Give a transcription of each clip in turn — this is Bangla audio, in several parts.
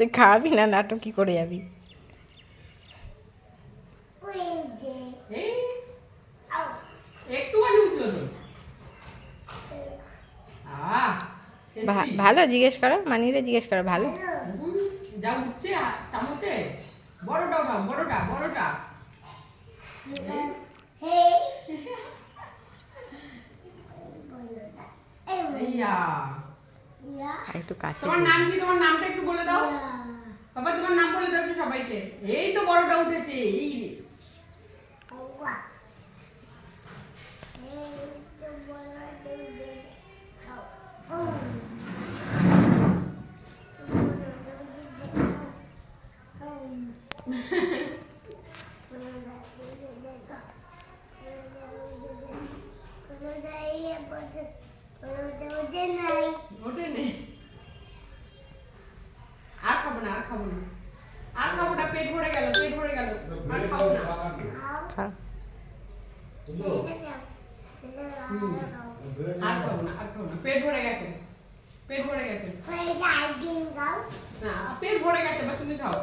তুই খাওয়াবি না নাটক কি করে যাবি। ভালো জিজ্ঞেস করো মানিয়ে জিজ্ঞেস করো ভালো। যা উঠছে চামচে। বড়টা বড়টা বড়টা। একটু কাছে তোমার নাম কি? তোমার নামটা একটু বলে দাও। বাবা তোমার নাম বলে দাও একটু সবাইকে। এই তো বড়টা উঠেছে এই। রে। ওঠে নে খাব না। আর খাব না, পেট ভরে গেল, পেট ভরে গেল। আর খাব না। আর খাব না, আর খাব না। পেট ভরে গেছে। পেট ভরে গেছে। না, পেট ভরে গেছে, এবার তুমি খাও।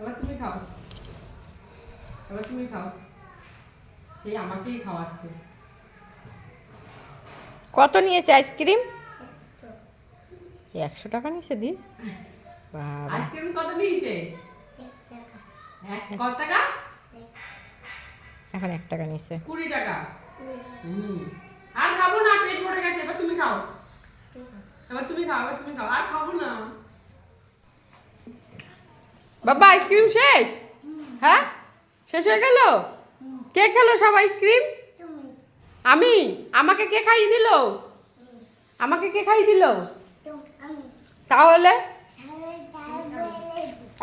এবার তুমি খাও। এবার তুমি খাও। সেই আমাকেই খাওয়াচ্ছে। কত নিয়েছে আইসক্রিম? একশো টাকা নিয়েছে দি আইসক্রিম কত নিয়েছে? এক কত টাকা? এখন এক টাকা নিয়েছে। কুড়ি টাকা। হুম। আর খাব না পেট ভরে গেছে এবার তুমি খাও। এবার তুমি খাও এবার তুমি খাও। আর খাব না। বাবা আইসক্রিম শেষ? হ্যাঁ? শেষ হয়ে গেল? কে খেলো সব আইসক্রিম? আমি? আমাকে কে খাইয়ে দিল? আমাকে কে খাইয়ে দিল? তাহলে?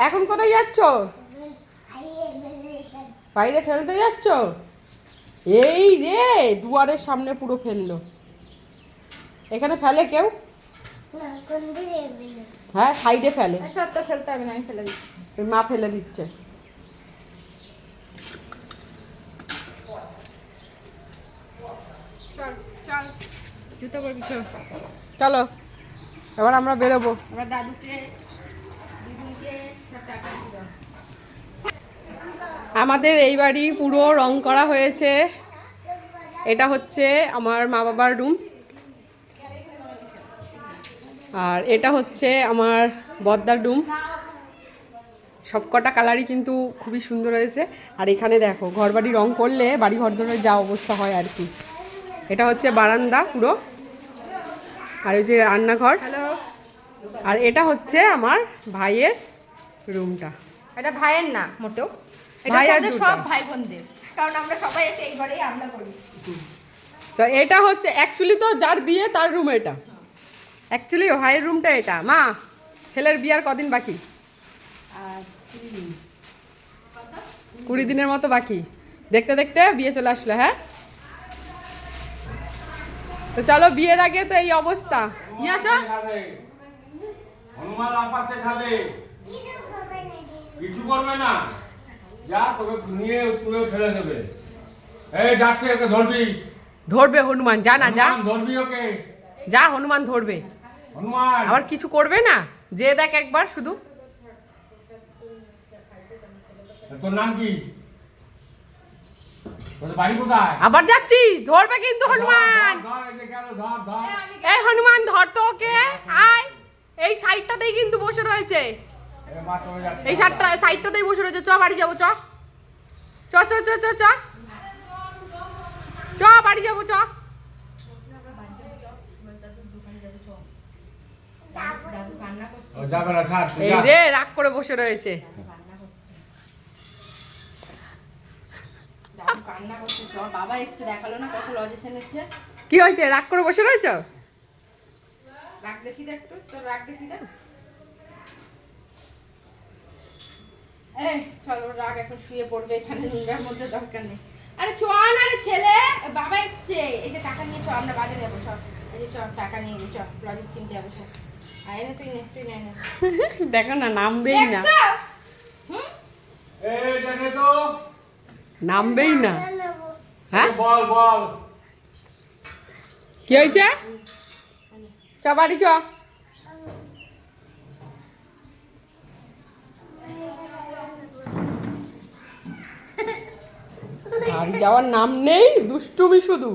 এখন কোথায় যাচ্ছ? বাইরে ফেলতে যাচ্ছ? এই রে দুয়ারের সামনে পুরো ফেলল। এখানে ফেলে কেউ? হ্যাঁ সাইডে ফেলে। ফেলতে হবে না আমি ফেলে দিচ্ছি। মা ফেলে দিচ্ছে। জুতো করবি চলো এবার আমরা বেরোবো। এবার দাদুকে আমাদের এই বাড়ি পুরো রং করা হয়েছে। এটা হচ্ছে আমার মা বাবার রুম। আর এটা হচ্ছে আমার বদ্দার রুম। সবকটা কালারই কিন্তু খুবই সুন্দর হয়েছে। আর এখানে দেখো ঘর বাড়ি রং করলে বাড়ি ঘর ধরে যা অবস্থা হয় আর কি। এটা হচ্ছে বারান্দা পুরো। আর ওই যে রান্নাঘর। আর এটা হচ্ছে আমার ভাইয়ের রুমটা। এটা ভাইয়ের না মোটেও। এটা ভাই আর আমাদের সব ভাই বোনদের কারণ আমরা সবাই এসে এই ঘরেই আমরা করি। তো এটা হচ্ছে অ্যাকচুয়ালি তো যার বিয়ে তার রুম এটা। অ্যাকচুয়ালি ভাইয়ের রুমটা এটা। মা ছেলের বিয়ার কদিন বাকি? কুড়ি দিনের মতো বাকি। দেখতে দেখতে বিয়ে চলে আসলো হ্যাঁ? তো চলো বিয়ের আগে তো এই অবস্থা। নিয়ে আসো। হনুমান কিছু করবে না। যা তোকে নিয়ে তুলে ফেলে দেবে। এই যাচ্ছে ওকে ধরবি। ধরবে হনুমান যা না যা। ধরবি ওকে। যা হনুমান ধরবে। হনুমান। আবার কিছু করবে না? যে দেখ একবার শুধু। তোর নাম কি? আবার যাচ্ছিস ধরবে কিন্তু হনুমান ধর, ধর, এই যে গেল, ধর, ধর। এই হনুমান ধর তো ওকে। আয়। এই সাইডটাতেই কিন্তু বসে রয়েছে। এই মা চলে যাচ্ছে। এই সাইডটা সাইডটাতেই বসে রয়েছে চ বাড়ি যাব চ। চ চ চ চ চ। চ বাড়ি যাব চ। এই রে রাগ করে বসে রয়েছে। কি হয়েছে? রাগ করে বসে রয়েছ? রাগ দেখি দেখ তোর রাগ দেখি দেখ। এই চল রাগ এখন শুয়ে পড়বে এখানে নোংরার মধ্যে দরকার নেই। আরে চ না রে ছেলে বাবা এসছে। এই যে টাকা নিয়ে চ আমরা বাজারে যাব সব এই যে চ টাকা নিয়ে চ লজেস কিনতে যাব সব আয় না তুই নে তুই নে নে। দেখো না নামবেই না। দেখছ? হুম? এই তো। নামবেই না। হ্যাঁ? বল বল। কি হয়েছে? চ বাড়ি চ। বাড়ি যাওয়ার নাম নেই দুষ্টুমি শুধু?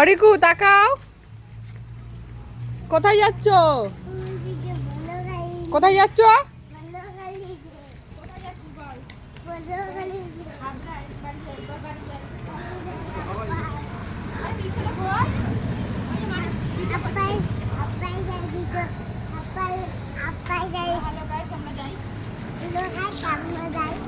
অরিকু তাকাও। কোথায় যাচ্ছ? কোথায় যাচ্ছ? 小朋友